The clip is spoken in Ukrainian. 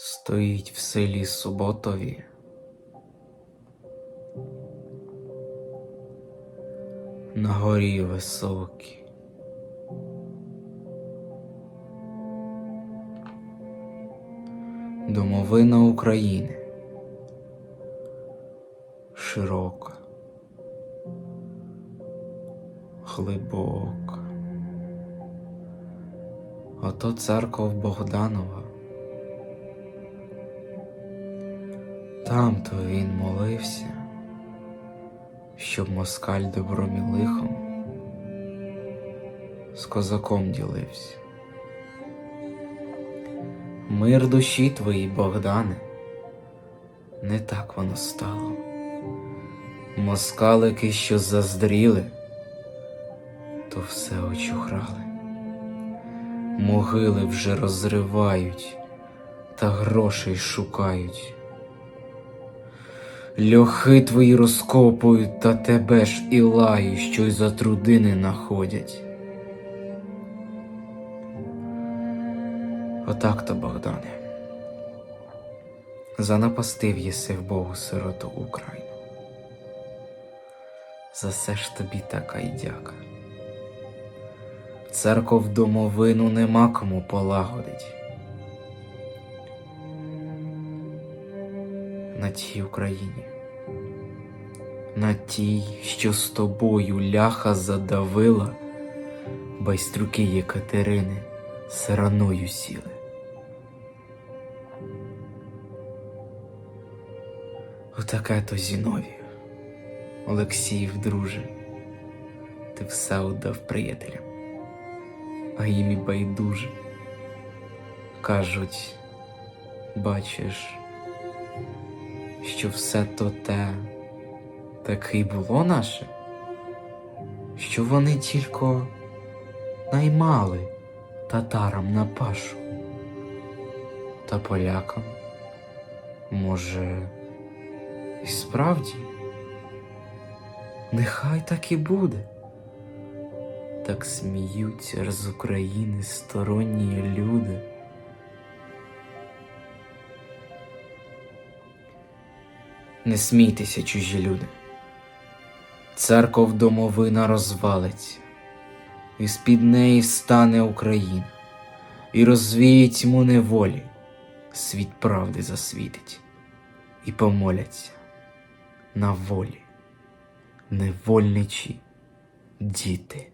стоїть в селі Суботові. На горі високій. Домовина України. Широка. Глибока. Ото церков Богданова. Там то він молився, щоб москаль добром і лихом з козаком ділився. Мир душі твоїй, Богдане, не так воно стало. Москалики, що заздріли, то все очухрали. Могили вже розривають та грошей шукають. Льохи твої розкопують та тебе ж і лають, що й за трудини находять. Отак то, Богдане. Занапастив єси в Богу сироту Україну. За все ж тобі така й дяка. Церков домовину нема кому полагодить. На тій Україні, на тій, що з тобою ляха задавила, байстрюки Єкатерини сираною сіли. Отаке то Зіновію, Олексіїв, друже, ти все отдав приятелям, а їм і байдуже. Кажуть, бачиш, що все то те таки й було наше, що вони тільки наймали татарам на пашу та полякам. Може, і справді, нехай так і буде. Так сміються з України сторонні люди. Не смійтеся, чужі люди. Церков домовина розвалиться, і з-під неї стане Україна, і розвіє тьму неволі, світ правди засвітить, і помоляться на волі, невольничі діти.